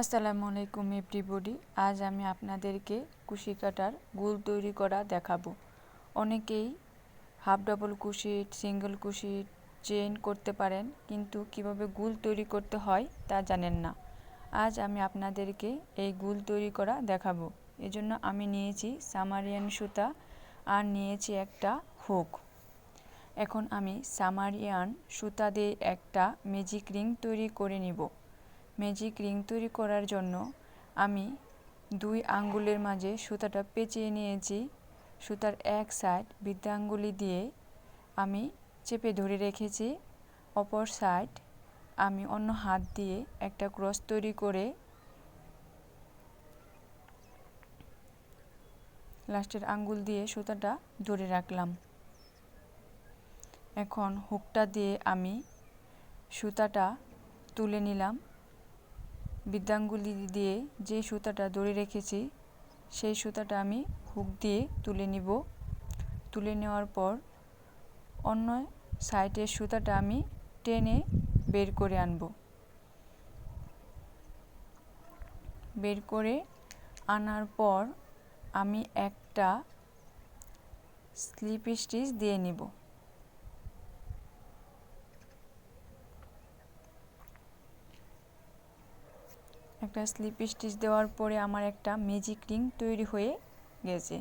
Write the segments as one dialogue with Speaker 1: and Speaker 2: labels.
Speaker 1: আসসালামু আলাইকুম এভরিবডি। আজ আমি আপনাদেরকে কুশি কাটার গুল তৈরি করা দেখাবো। অনেকেই half double crochet single crochet chain করতে পারেন, কিন্তু কীভাবে গুল তৈরি করতে হয় তা জানেন না। আজ আমি আপনাদেরকে এই গুল তৈরি করা দেখাবো। এজন্য আমি নিয়েছি সামারিয়ান সুতা আর নিয়েছি একটা হুক। এখন আমি সামারিয়ান সুতা দিয়ে একটা ম্যাজিক রিং তৈরি করে নিব। ম্যাজিক রিং তৈরি করার জন্য আমি দুই আঙ্গুলের মাঝে সুতাটা পেঁচিয়ে নিয়েছি। সুতার এক সাইড বৃদ্ধাঙ্গুলি দিয়ে আমি চেপে ধরে রেখেছি। অপর সাইড আমি অন্য হাত দিয়ে একটা ক্রস তৈরি করে লাস্টের আঙ্গুল দিয়ে সুতাটা ধরে রাখলাম। এখন হুকটা দিয়ে আমি সুতাটা তুলে নিলাম। বৃদ্ধাঙ্গুলি দিয়ে যে সুতাটা ধরে রেখেছি, সেই সুতাটা আমি হুক দিয়ে তুলে নিব। তুলে নেওয়ার পর অন্য সাইডের সুতাটা আমি টেনে বের করে আনব। বের করে আনার পর আমি একটা স্লিপ স্টিচ দিয়ে নিব। একটা স্লিপ স্টিচ দেওয়ার পরে আমার একটা ম্যাজিক রিং তৈরি হয়ে গেছে।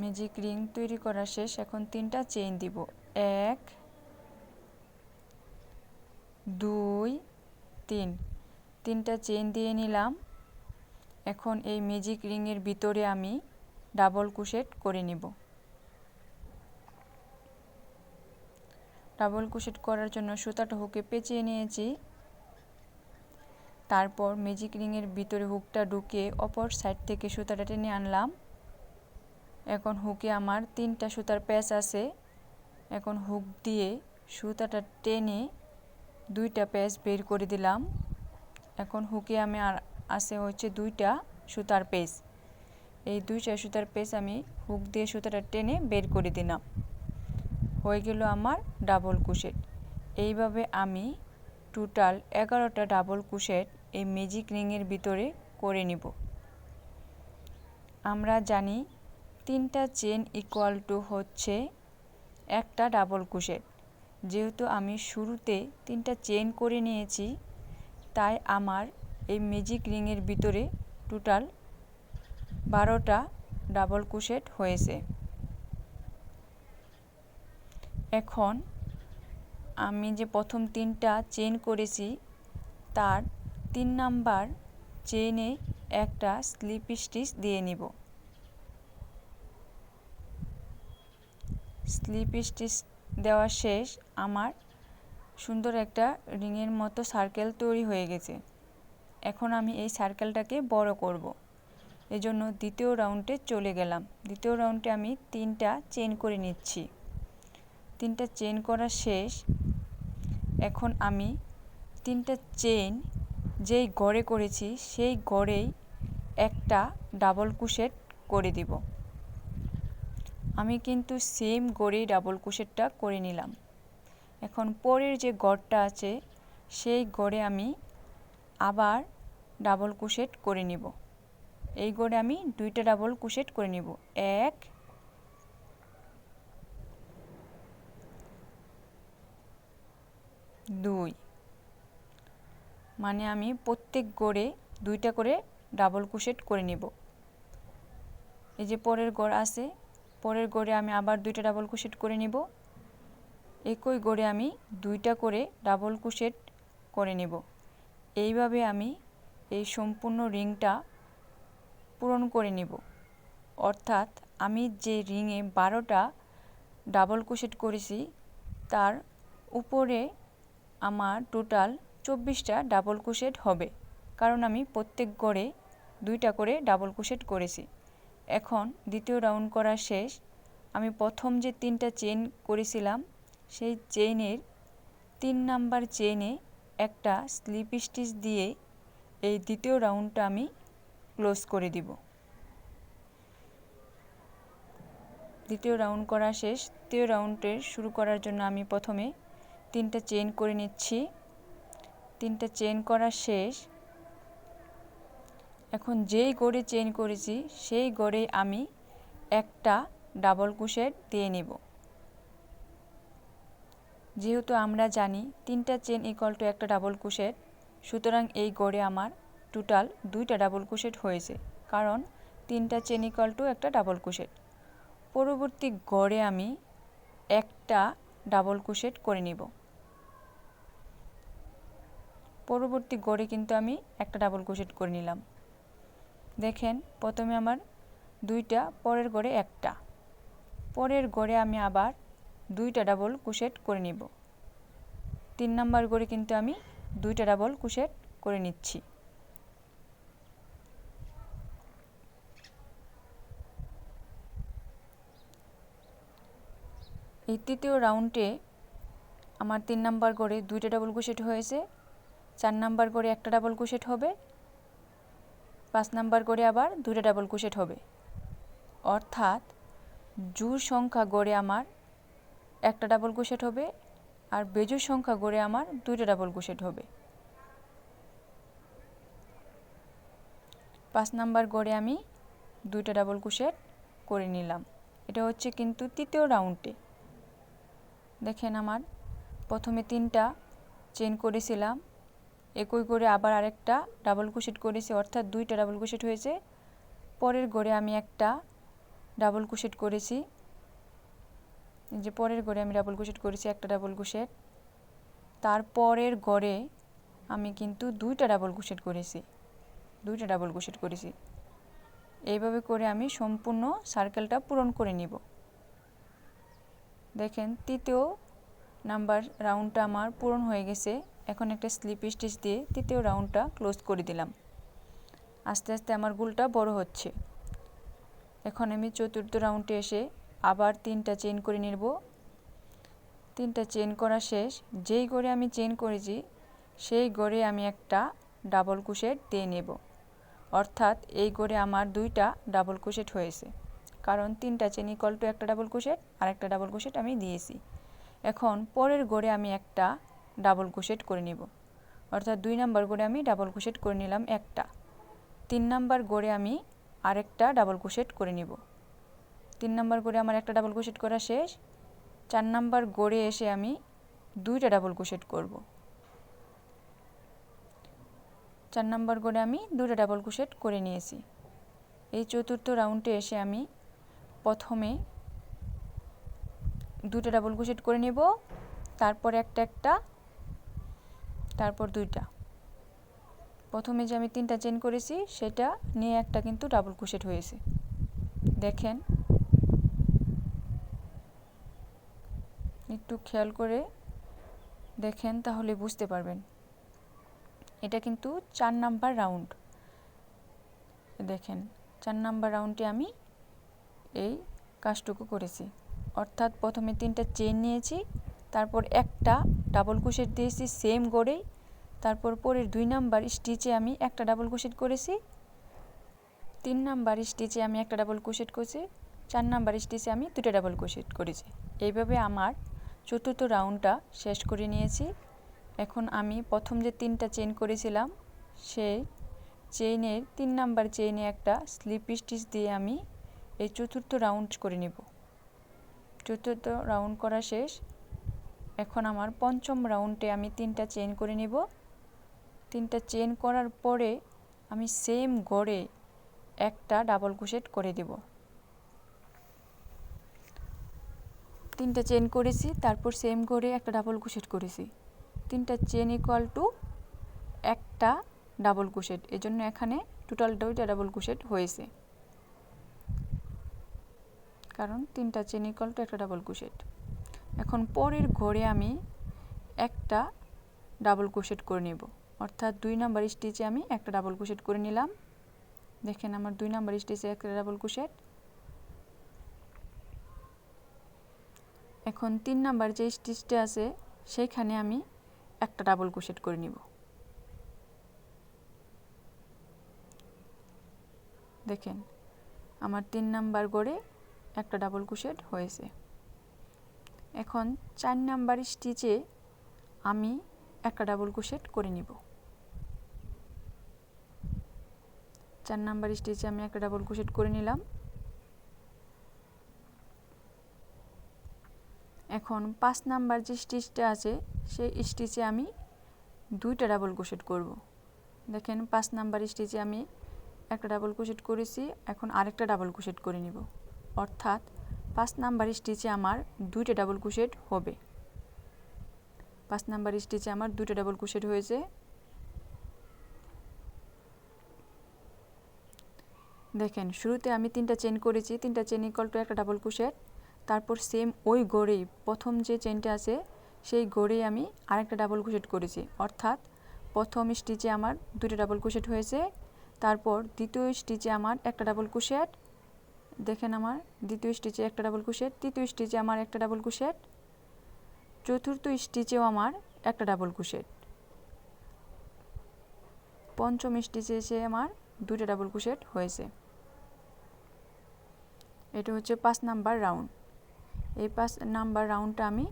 Speaker 1: ম্যাজিক রিং তৈরি করা শেষ, এখন তিনটা চেইন দিব। এক, দুই, তিন। তিনটা চেইন দিয়ে নিলাম। এখন এই ম্যাজিক রিংয়ের ভিতরে আমি ডাবল কুশেট করে নিব। ডাবল কুশেট করার জন্য সুতাটা হুকে পেঁচিয়ে নিয়েছি। তারপর ম্যাজিক রিংয়ের ভিতরে হুকটা ঢুকে অপর সাইড থেকে সুতাটা টেনে আনলাম। এখন হুকে আমার তিনটা সুতার প্যাচ আছে। এখন হুক দিয়ে সুতাটা টেনে দুইটা প্যাচ বের করে দিলাম। এখন হুকে আমি আর আছে হচ্ছে দুইটা সুতার পেস এই দুইটা সুতার পেস আমি হুক দিয়ে সুতাটা টেনে বের করে দিলাম। হয়ে গেল আমার ডাবল কুশেট এইভাবে আমি টোটাল এগারোটা ডাবল কুশেট এই ম্যাজিক রিংয়ের ভিতরে করে নিব। আমরা জানি তিনটা চেন ইকুয়াল টু হচ্ছে একটা ডাবল কুশেট যেহেতু আমি শুরুতে তিনটা চেন করে নিয়েছি, তাই আমার এই ম্যাজিক রিংয়ের ভিতরে টোটাল বারোটা ডাবল কুশেট হয়েছে। এখন আমি যে প্রথম তিনটা চেন করেছি, তার তিন নাম্বার চেনে একটা স্লিপ স্টিচ দিয়ে নিব। স্লিপ স্টিচ দেওয়া শেষ, আমার সুন্দর একটা রিংয়ের মতো সার্কেল তৈরি হয়ে গেছে। এখন আমি এই সার্কেলটাকে বড় করব। এজন্য দ্বিতীয় রাউন্ডে চলে গেলাম। দ্বিতীয় রাউন্ডে আমি তিনটা চেন করে নিচ্ছি। তিনটা চেন করা শেষ। এখন আমি তিনটা চেন যেই গড়ে করেছি, সেই গড়েই একটা ডাবল কুশেট করে দিব। আমি কিন্তু সেম গড়েই ডাবল কুশেটটা করে নিলাম। এখন পরের যে গড়টা আছে, সেই গড়ে আমি আবার ডাবল কুশেট করে নিব। এই গড়ে আমি দুইটা ডাবল কুশেট করে নিব। এক দুই মানে আমি প্রত্যেক গড়ে দুইটা করে ডাবল কুশেট করে নেব। এই যে পরের গড় আছে, পরের গড়ে আমি আবার দুইটা ডাবল কুশেট করে নেব। একই গড়ে আমি দুইটা করে ডাবল কুশেট করে নেব। এইভাবে আমি এই সম্পূর্ণ রিংটা পূরণ করে নেব। অর্থাৎ আমি যে রিংয়ে বারোটা ডাবল কুশেট করেছি, তার উপরে আমার টোটাল চব্বিশটা ডাবল কুশেট হবে। কারণ আমি প্রত্যেক গড়ে দুইটা করে ডাবল কুশেট করেছি। এখন দ্বিতীয় রাউন্ড করা শেষ। আমি প্রথম যে তিনটা চেন করেছিলাম, সেই চেইনের তিন নাম্বার চেইনে একটা স্লিপ স্টিচ দিয়ে এই দ্বিতীয় রাউন্ডটা আমি ক্লোজ করে দিব। দ্বিতীয় রাউন্ড করা শেষ। তৃতীয় রাউন্ডের শুরু করার জন্য আমি প্রথমে তিনটা চেন করে নিচ্ছি। তিনটা চেন করা শেষ। এখন যেই গড়ে চেন করেছি, সেই গড়ে আমি একটা ডাবল কুশেট দিয়ে নেব। যেহেতু আমরা জানি তিনটা চেন ইকুয়াল টু একটা ডাবল কুশেট সুতরাং এই গড়ে আমার টোটাল দুইটা ডাবল কুশেট হয়েছে, কারণ তিনটা চেন ইকুয়াল টু একটা ডাবল কুশেট পরবর্তী গড়ে আমি একটা ডাবল কুশেট করে নিব। পরবর্তী গড়ে কিন্তু আমি একটা ডাবল কুশেট করে নিলাম। দেখেন, প্রথমে আমার দুইটা, পরের গড়ে একটা। পরের গড়ে আমি আবার দুইটা ডাবল কুশেট করে নিব। তিন নাম্বার গড়ে কিন্তু আমি দুইটা ডাবল কুশেট করে নিচ্ছি। এই তৃতীয় রাউন্ডে আমার তিন নাম্বার গড়ে দুইটা ডাবল কুশেট হয়েছে। চার নাম্বার করে একটা ডাবল কুশেট হবে, পাঁচ নাম্বার করে আবার দুইটা ডাবল কুশেট হবে। অর্থাৎ জুর সংখ্যা গড়ে আমার একটা ডাবল কুশেট হবে আর বেজুর সংখ্যা গড়ে আমার দুইটা ডাবল কুশেট হবে। পাঁচ নাম্বার গড়ে আমি দুইটা ডাবল কুশেট করে নিলাম। এটা হচ্ছে কিন্তু তৃতীয় রাউন্ডে দেখেন আমার প্রথমে তিনটা চেন করেছিলাম একই করে আবার আরেকটা ডাবল কুশেট করেছি, অর্থাৎ দুইটা ডাবল কুশেট হয়েছে। পরের গড়ে আমি একটা ডাবল কুশেট করেছি। যে পরের গড়ে আমি ডাবল কুশেট করেছি, একটা ডাবল কুশেট তারপরের গড়ে আমি কিন্তু দুইটা ডাবল কুশেট করেছি। দুইটা ডাবল কুশেট করেছি। এইভাবে করে আমি সম্পূর্ণ সার্কেলটা পূরণ করে নিব। দেখেন, তৃতীয় নাম্বার রাউন্ডটা আমার পূরণ হয়ে গেছে। এখন একটা স্লিপ স্টিচ দিয়ে তৃতীয় রাউন্ডটা ক্লোজ করে দিলাম। আস্তে আস্তে আমার গুলটা বড় হচ্ছে। এখন আমি চতুর্থ রাউন্ডে এসে আবার তিনটা চেন করে নিব। তিনটা চেন করা শেষ। যেই গড়ে আমি চেন করেছি, সেই গড়ে আমি একটা ডাবল কুশেট দিয়ে নেব। অর্থাৎ এই গড়ে আমার দুইটা ডাবল কুশেট হয়েছে। কারণ তিনটা চেন ইকল টু একটা ডাবল কুশেট আর একটা ডাবল কুশেট আমি দিয়েছি। এখন পরের গড়ে আমি একটা ডাবল কুশেট করে নিব। অর্থাৎ দুই নাম্বার গড়ে আমি ডাবল কুশেট করে নিলাম একটা। তিন নাম্বার গড়ে আমি আরেকটা ডাবল কুশেট করে নিব। তিন নাম্বার গড়ে আমার একটা ডাবল কুশেট করা শেষ। চার নাম্বার গড়ে এসে আমি দুইটা ডাবল কুশেট করব। চার নাম্বার গড়ে আমি দুটা ডাবল কুশেট করে নিয়েছি। এই চতুর্থ রাউন্ডে এসে আমি প্রথমে দুটো ডাবল কুশেট করে নেব। তারপর একটা একটা, তারপর দুইটা। প্রথমে যে আমি তিনটা চেন করেছি, সেটা নিয়ে একটা কিন্তু ডাবল কুশেট হয়েছে। দেখেন। একটু খেয়াল করে দেখেন, তাহলে বুঝতে পারবেন। এটা কিন্তু চার নাম্বার রাউন্ড দেখেন, চার নাম্বার রাউন্ডে আমি এই কাজটুকু করেছি। অর্থাৎ প্রথমে তিনটা চেন নিয়েছি, তারপর একটা ডাবল কুশেট দিয়েছি সেম গড়েই তারপর পরের দুই নাম্বার স্টিচে আমি একটা ডাবল কুশেট করেছি, তিন নাম্বার স্টিচে আমি একটা ডাবল কুশেট করেছি, চার নাম্বার স্টিচে আমি দুটো ডাবল কুশেট করেছি। এইভাবে আমার চতুর্থ রাউন্ডটা শেষ করে নিয়েছি। এখন আমি প্রথম যে তিনটা চেন করেছিলাম, সেই চেইনের তিন নাম্বার চেইনে একটা স্লিপ স্টিচ দিয়ে আমি এই চতুর্থ রাউন্ড করে নিব। চতুর্থ রাউন্ড করা শেষ। এখন আমার পঞ্চম রাউন্ডে আমি তিনটা চেন করে নিব। তিনটা চেন করার পরে আমি সেম গড়ে একটা ডাবল কুশেট করে দেব। তিনটা চেন করেছি, তারপর সেম গড়ে একটা ডাবল কুশেট করেছি। তিনটা চেন ইকুয়াল টু একটা ডাবল কুশেট এজন্য এখানে টোটাল দুইটা ডাবল কুশেট হয়েছে। কারণ তিনটা চেন ইকুয়াল টু একটা ডাবল কুশেট এখন পরের ঘরে আমি একটা ডাবল কুশেট করে নেব। অর্থাৎ দুই নাম্বার স্টিচে আমি একটা ডাবল কুশেট করে নিলাম। দেখেন আমার দুই নাম্বার স্টিচে একটা ডাবল কুশেট এখন তিন নাম্বার যে স্টিচটা আছে সেইখানে আমি একটা ডাবল কুশেট করে নিব। দেখেন, আমার তিন নাম্বার গড়ে একটা ডাবল কুশেট হয়েছে। এখন চার নাম্বার স্টিচে আমি একটা ডাবল ক্রোশেট করে নিব। চার নাম্বার স্টিচে আমি একটা ডাবল ক্রোশেট করে নিলাম। এখন পাঁচ নাম্বার যে স্টিচটা আছে, সেই স্টিচে আমি দুইটা ডাবল ক্রোশেট করব। দেখেন পাঁচ নাম্বার স্টিচে আমি একটা ডাবল ক্রোশেট করেছি, এখন আরেকটা ডাবল ক্রোশেট করে নিব। অর্থাৎ পাঁচ নাম্বার স্টিচে আমার দুইটা ডাবল ক্রোশেট হবে। পাঁচ নাম্বার স্টিচে আমার দুইটা ডাবল ক্রোশেট হয়েছে। দেখেন, শুরুতে আমি তিনটা চেন করেছি, তিনটা চেন ইকল টু একটা ডাবল ক্রোশেট তারপর সেম ওই গড়েই, প্রথম যে চেনটা আছে, সেই গড়েই আমি আরেকটা ডাবল ক্রোশেট করেছি। অর্থাৎ প্রথম স্টিচে আমার দুটো ডাবল ক্রোশেট হয়েছে, তারপর দ্বিতীয় স্টিচে আমার একটা ডাবল ক্রোশেট দেখেন আমার, দ্বিতীয় স্টিচে একটা ডাবল ক্রোশেট তৃতীয় স্টিচে আমার একটা ডাবল ক্রোশেট চতুর্থ স্টিচেও আমার একটা ডাবল ক্রোশেট পঞ্চম স্টিচে এসে আমার দুটো ডাবল ক্রোশেট হয়েছে। এটা হচ্ছে পাঁচ নাম্বার রাউন্ড এই পাঁচ নাম্বার রাউন্ডটা আমি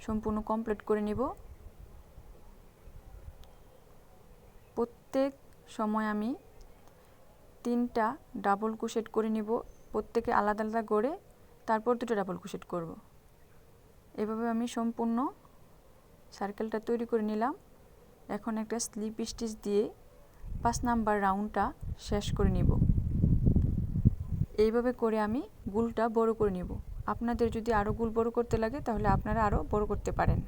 Speaker 1: সম্পূর্ণ কমপ্লিট করে নিব। প্রত্যেক সময় আমি তিনটা ডাবল ক্রোশেট করে নিব। প্রত্যেকে আলাদা আলাদা করে তারপর দুটো ডাবল ক্রোশেট করব। এভাবে আমি সম্পূর্ণ সার্কেলটা তৈরি করে নিলাম। এখন একটা স্লিপ স্টিচ দিয়ে পাঁচ নাম্বার রাউন্ডটা শেষ করে নিব। এইভাবে করে আমি গুলটা বড় করে নিব। আপনাদের যদি আরও গুল বড় করতে লাগে তাহলে আপনারা আরও বড় করতে পারেন।